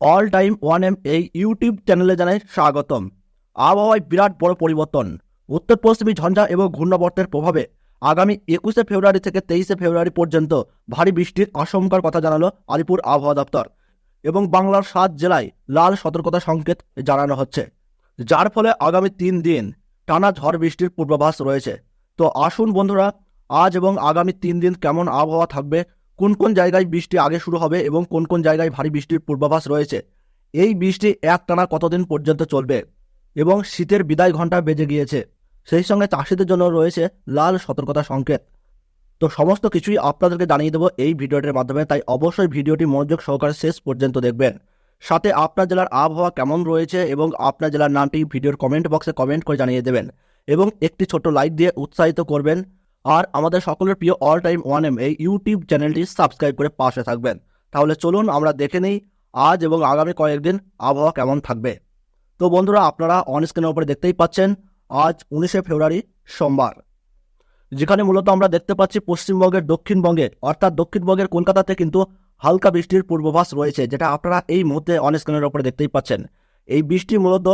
All time one M এই YouTube চ্যানেলে জানাই স্বাগতম। আবহাওয়ায় বিরাট বড় পরিবর্তন। উত্তর পশ্চিমী ঝঞ্ঝা এবং ঘূর্ণাবর্তের প্রভাবে আগামী একুশে ফেব্রুয়ারি থেকে তেইশে ফেব্রুয়ারি পর্যন্ত ভারী বৃষ্টির আশঙ্কার কথা জানালো আলিপুর আবহাওয়া দপ্তর এবং বাংলার সাত জেলায় লাল সতর্কতা সংকেত জানানো হচ্ছে। যার ফলে আগামী তিন দিন টানা ঝড় বৃষ্টির পূর্বাভাস রয়েছে। তো আসুন বন্ধুরা, আজ এবং আগামী তিন দিন কেমন আবহাওয়া থাকবে কোন কোন জায়গায় বৃষ্টি আগে শুরু হবে এবং কোন কোন জায়গায় ভারী বৃষ্টির পূর্বাভাস রয়েছে? এই বৃষ্টি একটানা কতদিন পর্যন্ত চলবে? এবং শীতের বিদায় ঘণ্টা বেজে গিয়েছে। সেই সঙ্গে চাষিদের জন্য রয়েছে লাল সতর্কতা সংকেত। তো সমস্ত কিছুই আপনাদেরকে জানিয়ে দেবো এই ভিডিওটির মাধ্যমে, তাই অবশ্যই ভিডিওটি মনোযোগ সহকারে শেষ পর্যন্ত দেখবেন। সাথে আপনার জেলার আবহাওয়া কেমন রয়েছে এবং আপনার জেলার নামটি ভিডিওর কমেন্ট বক্সে কমেন্ট করে জানিয়ে দেবেন। এবং একটি ছোট লাইক দিয়ে উৎসাহিত করবেন। আর আমাদের সকলের প্রিয় অল টাইম ওয়ান এম এই ইউটিউব চ্যানেলটি সাবস্ক্রাইব করে পাশে থাকবেন। তাহলে চলুন আমরা দেখে নিই আজ এবং আগামী কয়েকদিন আবহাওয়া কেমন থাকবে। তো বন্ধুরা, আপনারা অন স্ক্রিনের উপরে দেখতেই পাচ্ছেন, আজ উনিশে ফেব্রুয়ারি সোমবার। যেখানে মূলত আমরা দেখতে পাচ্ছি পশ্চিমবঙ্গের দক্ষিণবঙ্গে, অর্থাৎ দক্ষিণবঙ্গের কলকাতাতে কিন্তু হালকা বৃষ্টির পূর্বাভাস রয়েছে, যেটা আপনারা এই মুহূর্তে অন স্ক্রিনের উপরে দেখতেই পাচ্ছেন। এই বৃষ্টি মূলত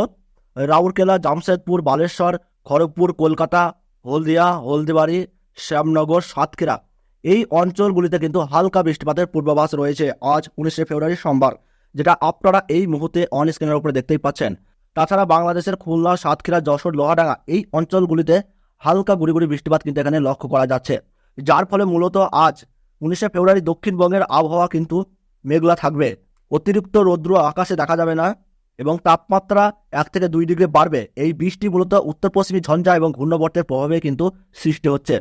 রাউরকেলা, জামশেদপুর, বালেশ্বর, খড়গপুর, কলকাতা, হলদিয়া, হলদিবাড়ি শ্যামনগর, সাতক্ষীরা। এই অঞ্চলগুলিতে কিন্তু হালকা বৃষ্টিপাতের পূর্বাভাস রয়েছে আজ উনিশে ফেব্রুয়ারি সোমবার, যেটা আপনারা এই মুহূর্তে অন স্ক্রিনের উপরে দেখতেই পাচ্ছেন। তাছাড়া বাংলাদেশের খুলনা, সাতক্ষীরা, যশোর, লোহাডাঙ্গা এই অঞ্চলগুলিতে হালকা গুড়ি গুড়ি বৃষ্টিপাত কিন্তু এখানে লক্ষ্য করা যাচ্ছে। যার ফলে মূলত আজ উনিশে ফেব্রুয়ারি দক্ষিণবঙ্গের আবহাওয়া কিন্তু মেঘলা থাকবে। অতিরিক্ত রৌদ্র আকাশে দেখা যাবে না এবং তাপমাত্রা এক থেকে দুই ডিগ্রি বাড়বে। এই বৃষ্টি মূলত উত্তর পশ্চিমী ঝঞ্ঝা এবং ঘূর্ণবর্তের প্রভাবে কিন্তু সৃষ্টি হচ্ছে।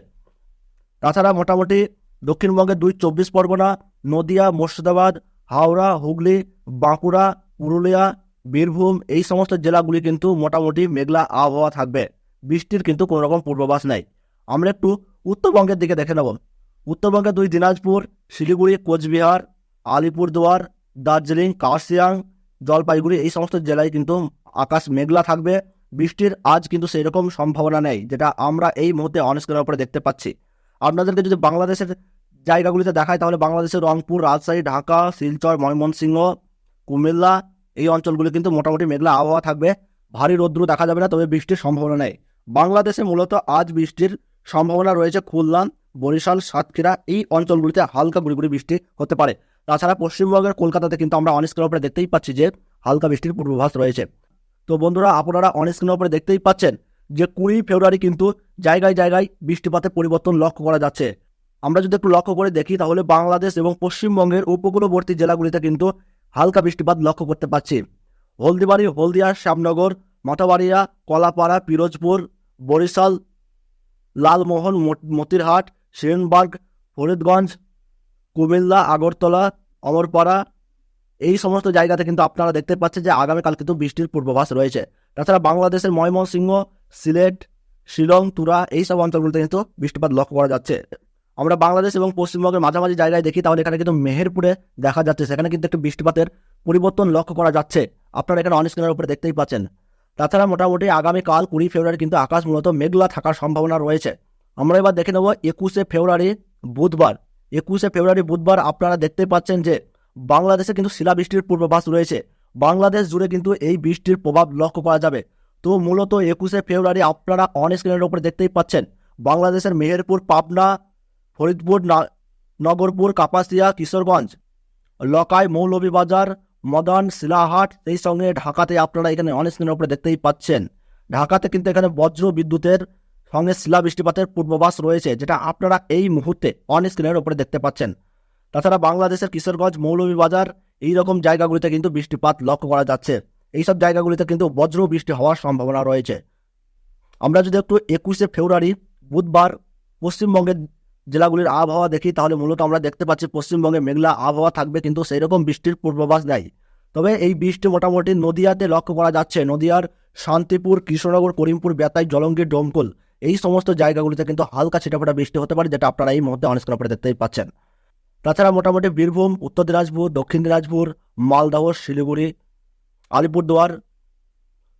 তাছাড়া মোটামুটি দক্ষিণবঙ্গের দুই চব্বিশ পরগনা, নদিয়া, মুর্শিদাবাদ, হাওড়া, হুগলি, বাঁকুড়া, পুরুলিয়া, বীরভূম এই সমস্ত জেলাগুলি কিন্তু মোটামুটি মেঘলা আবহাওয়া থাকবে। বৃষ্টির কিন্তু কোনো রকম পূর্বাভাস নাই। আমরা একটু উত্তরবঙ্গের দিকে দেখে নেব। উত্তরবঙ্গের দুই দিনাজপুর, শিলিগুড়ি, কোচবিহার, আলিপুরদুয়ার, দার্জিলিং, কার্শিয়াং, জলপাইগুড়ি এই সমস্ত জেলায় কিন্তু আকাশ মেঘলা থাকবে। বৃষ্টির আজ কিন্তু সেই রকম সম্ভাবনা নেই, যেটা আমরা এই মুহূর্তে অনস্ক্রিনের উপরে দেখতে পাচ্ছি। আপনাদেরকে যদি বাংলাদেশের জায়গাগুলিতে দেখায়, তাহলে বাংলাদেশের রংপুর, রাজশাহী, ঢাকা, শিলচর, ময়মনসিংহ, কুমিল্লা, এই অঞ্চলগুলি কিন্তু মোটামুটি মেঘলা আবহাওয়া থাকবে। ভারী রৌদ্র দেখা যাবে না, তবে বৃষ্টির সম্ভাবনা নেই। বাংলাদেশে মূলত আজ বৃষ্টির সম্ভাবনা রয়েছে খুলনা, বরিশাল, সাতক্ষীরা, এই অঞ্চলগুলিতে হালকা গুড়ি গুড়ি বৃষ্টি হতে পারে। তাছাড়া পশ্চিমবঙ্গের কলকাতাতে কিন্তু আমরা অনস্ক্রিনের উপরে দেখতেই পাচ্ছি যে হালকা বৃষ্টির পূর্বাভাস রয়েছে। তো বন্ধুরা, আপনারা অনস্ক্রিনের উপরে দেখতেই পাচ্ছেন যে কুড়ি ফেব্রুয়ারি কিন্তু জায়গায় জায়গায় বৃষ্টিপাতের পরিবর্তন লক্ষ্য করা যাচ্ছে। আমরা যদি একটু লক্ষ্য করে দেখি, তাহলে বাংলাদেশ এবং পশ্চিমবঙ্গের উপকূলবর্তী জেলাগুলিতে কিন্তু হালকা বৃষ্টিপাত লক্ষ্য করতে পারছি। হলদিবাড়ি, হলদিয়া, শ্যামনগর, মাথাবাড়িয়া, কলাপাড়া, পিরোজপুর, বরিশাল, লালমোহন মত- মতিরহাট, সেনবার্গ, ফরিদগঞ্জ, কুমিল্লা, আগরতলা, অমরপাড়া, এই সমস্ত জায়গাতে কিন্তু আপনারা দেখতে পাচ্ছেন যে আগামীকাল কিন্তু বৃষ্টির পূর্বাভাস রয়েছে। তাছাড়া বাংলাদেশের ময়মনসিংহ সিলেট, শিলং, তুরা এই সব অঞ্চলগুলোতে কিন্তু বৃষ্টিপাত লক্ষ্য করা যাচ্ছে। আমরা বাংলাদেশ এবং পশ্চিমবঙ্গের মাঝামাঝি জায়গায় দেখি, তাহলে এখানে কিন্তু মেহেরপুরে দেখা যাচ্ছে, সেখানে কিন্তু একটু বৃষ্টিপাতের পরিবর্তন লক্ষ্য করা যাচ্ছে। আপনারা এখানে অনস্ক্রিনের উপরে দেখতেই পাচ্ছেন। তাছাড়া মোটামুটি আগামীকাল কুড়ি ফেব্রুয়ারি কিন্তু আকাশ মূলত মেঘলা থাকার সম্ভাবনা রয়েছে। আমরা এবার দেখে নেব একুশে ফেব্রুয়ারি বুধবার। একুশে ফেব্রুয়ারি বুধবার আপনারা দেখতে পাচ্ছেন যে বাংলাদেশে কিন্তু শিলাবৃষ্টির পূর্বাভাস রয়েছে। বাংলাদেশ জুড়ে কিন্তু এই বৃষ্টির প্রভাব লক্ষ্য করা যাবে। তো মূলত একুশে ফেব্রুয়ারি আপনারা অন স্ক্রিনের উপরে দেখতেই পাচ্ছেন, বাংলাদেশের মেহেরপুর, পাবনা, ফরিদপুর নগরপুর, কাপাসিয়া, কিশোরগঞ্জ, লকাই, মৌলভীবাজার, মদন শিলাহাট সেই সঙ্গে ঢাকাতে আপনারা এখানে অন স্ক্রিনের উপরে দেখতেই পাচ্ছেন। ঢাকাতে কিন্তু এখানে বজ্র বিদ্যুতের সঙ্গে শিলা বৃষ্টিপাতের পূর্বাভাস রয়েছে, যেটা আপনারা এই মুহূর্তে অন স্ক্রিনের উপরে দেখতে পাচ্ছেন। তাছাড়া বাংলাদেশের কিশোরগঞ্জ, মৌলভীবাজার এই রকম জায়গাগুলিতে কিন্তু বৃষ্টিপাত লক্ষ্য করা যাচ্ছে। এইসব জায়গাগুলিতে কিন্তু বজ্র বৃষ্টি হওয়ার সম্ভাবনা রয়েছে। আমরা যদি একটু একুশে ফেব্রুয়ারি, বুধবার পশ্চিমবঙ্গের জেলাগুলির আবহাওয়া দেখি, তাহলে মূলত আমরা দেখতে পাচ্ছি পশ্চিমবঙ্গে মেঘলা আবহাওয়া থাকবে, কিন্তু সেই রকম বৃষ্টির পূর্বাভাস নেই। তবে এই বৃষ্টি মোটামুটি নদিয়াতে লক্ষ্য করা যাচ্ছে। নদিয়ার শান্তিপুর, কৃষ্ণনগর, করিমপুর, বেতাই জলঙ্গির ডোমকুল এই সমস্ত জায়গাগুলিতে কিন্তু হালকা ছিটাফোটা বৃষ্টি হতে পারে, যেটা আপনারা এই মুহূর্তে অনেক করে দেখতেই পাচ্ছেন। তাছাড়া মোটামুটি বীরভূম, উত্তর দিনাজপুর, দক্ষিণ দিনাজপুর, মালদহ, শিলিগুড়ি আলিপুরদুয়ার,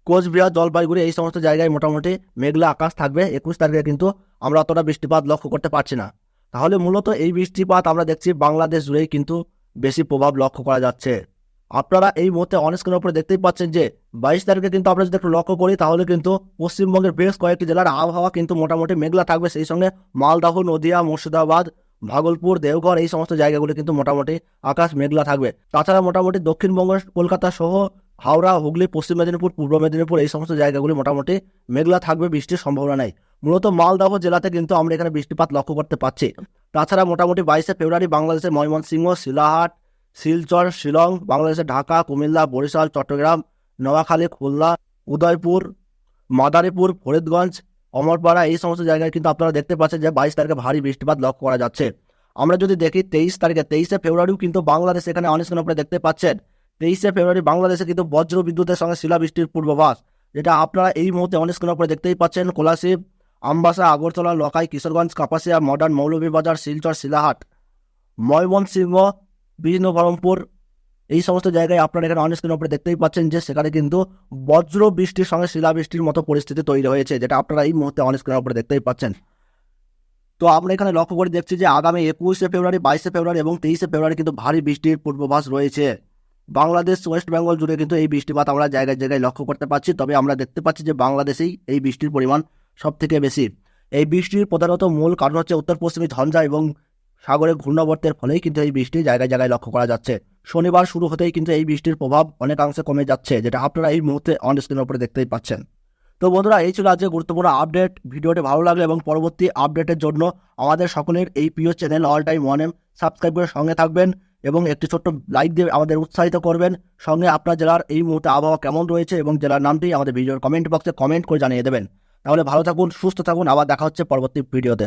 কোচবিহার, জলপাইগুড়ি এই সমস্ত জায়গায় মোটামুটি মেঘলা আকাশ থাকবে। একুশ তারিখে কিন্তু আমরা অতটা বৃষ্টিপাত লক্ষ্য করতে পারছি না। তাহলে মূলত এই বৃষ্টিপাত আমরা দেখছি বাংলাদেশ জুড়েই কিন্তু বেশি প্রভাব লক্ষ্য করা যাচ্ছে। আপনারা এই মুহূর্তে অনস্ক্রিনের উপরে দেখতেই পাচ্ছেন যে বাইশ তারিখে কিন্তু আমরা যদি একটু লক্ষ্য করি, তাহলে কিন্তু পশ্চিমবঙ্গের বেশ কয়েকটি জেলার আবহাওয়া কিন্তু মোটামুটি মেঘলা থাকবে। সেই সঙ্গে মালদাহ, নদিয়া, মুর্শিদাবাদ, ভাগলপুর, দেওঘর এই সমস্ত জায়গাগুলি কিন্তু মোটামুটি আকাশ মেঘলা থাকবে। তাছাড়া মোটামুটি দক্ষিণবঙ্গ, কলকাতা সহ হাওড়া, হুগলি, পশ্চিম মেদিনীপুর, পূর্ব মেদিনীপুর এই সমস্ত জায়গাগুলি মোটামুটি মেঘলা থাকবে, বৃষ্টির সম্ভাবনা নাই। মূলত মালদহ জেলাতে কিন্তু আমরা এখানে বৃষ্টিপাত লক্ষ্য করতে পারছি তাছাড়া মোটামুটি বাইশে ফেব্রুয়ারি বাংলাদেশের ময়মনসিংহ, শিলাহাট, শিলচর, শিলং, বাংলাদেশের ঢাকা, কুমিল্লা, বরিশাল, চট্টগ্রাম, নোয়াখালী, খুলনা, উদয়পুর, মাদারীপুর, ফরিদগঞ্জ, অমরপাড়া এই সমস্ত জায়গায় কিন্তু আপনারা দেখতে পাচ্ছেন যে বাইশ তারিখে ভারী বৃষ্টিপাত লক্ষ্য করা যাচ্ছে। আমরা যদি দেখি তেইশ তারিখে, তেইশে ফেব্রুয়ারিও কিন্তু বাংলাদেশ এখানে অনেক উপরে দেখতে পাচ্ছেন। তেইশে ফেব্রুয়ারি বাংলাদেশে কিন্তু বজ্র বিদ্যুতের সঙ্গে শিলাবৃষ্টির পূর্বাভাস, যেটা আপনারা এই মুহূর্তে অনেক উপরে দেখতেই পাচ্ছেন। কোলাশিব, আমবাসা, আগরতলা লকাই কিশোরগঞ্জ, কাপাসিয়া, মডার্ন মৌলভীবাজার, শিলচর, শিলাহাট, ময়মনসিংহ, বিষ্ণুবরমপুর, এই সমস্ত জায়গায় আপনারা এখানে অনেক স্ক্রিনের উপরে দেখতেই পাচ্ছেন যে সেখানে কিন্তু বজ্র বৃষ্টির সঙ্গে শিলাবৃষ্টির মতো পরিস্থিতি তৈরি হয়েছে, যেটা আপনারা এই মুহূর্তে অনেক স্ক্রিনের উপরে দেখতেই পাচ্ছেন। তো আমরা এখানে লক্ষ্য করে দেখছি যে আগামী একুশে ফেব্রুয়ারি, বাইশে ফেব্রুয়ারি এবং তেইশে ফেব্রুয়ারি কিন্তু ভারী বৃষ্টির পূর্বাভাস রয়েছে। বাংলাদেশ, ওয়েস্ট বেঙ্গল জুড়ে কিন্তু এই বৃষ্টিপাত আমরা জায়গায় জায়গায় লক্ষ্য করতে পারছি তবে আমরা দেখতে পাচ্ছি যে বাংলাদেশেই এই বৃষ্টির পরিমাণ সব থেকে বেশি। এই বৃষ্টির প্রধানত মূল কারণ হচ্ছে উত্তর পশ্চিমী ঝঞ্ঝা এবং সাগরে ঘূর্ণাবর্তের ফলেই কিন্তু এই বৃষ্টি জায়গায় জায়গায় লক্ষ্য করা যাচ্ছে। শনিবার শুরু হতেই কিন্তু এই বৃষ্টির প্রভাব অনেকাংশে কমে যাচ্ছে, যেটা আপনারা এই মুহূর্তে অন স্ক্রিনের উপরে দেখতেই পাচ্ছেন। তো বন্ধুরা, এই ছিল আজকে গুরুত্বপূর্ণ আপডেট ভিডিওটি ভালো লাগলে এবং পরবর্তী আপডেটের জন্য আমাদের সকলের এই প্রিয় channel all time one M subscribe করে সঙ্গে থাকবেন এবং একটি ছোট্ট লাইক দিয়ে আমাদের উৎসাহিত করবেন। সঙ্গে আপনার জেলার এই মুহূর্তে আবহাওয়া কেমন রয়েছে এবং জেলার নামটি আমাদের ভিডিওর কমেন্ট বক্সে কমেন্ট করে জানিয়ে দেবেন। তাহলে ভালো থাকুন, সুস্থ থাকুন, আবার দেখা হচ্ছে পরবর্তী ভিডিওতে।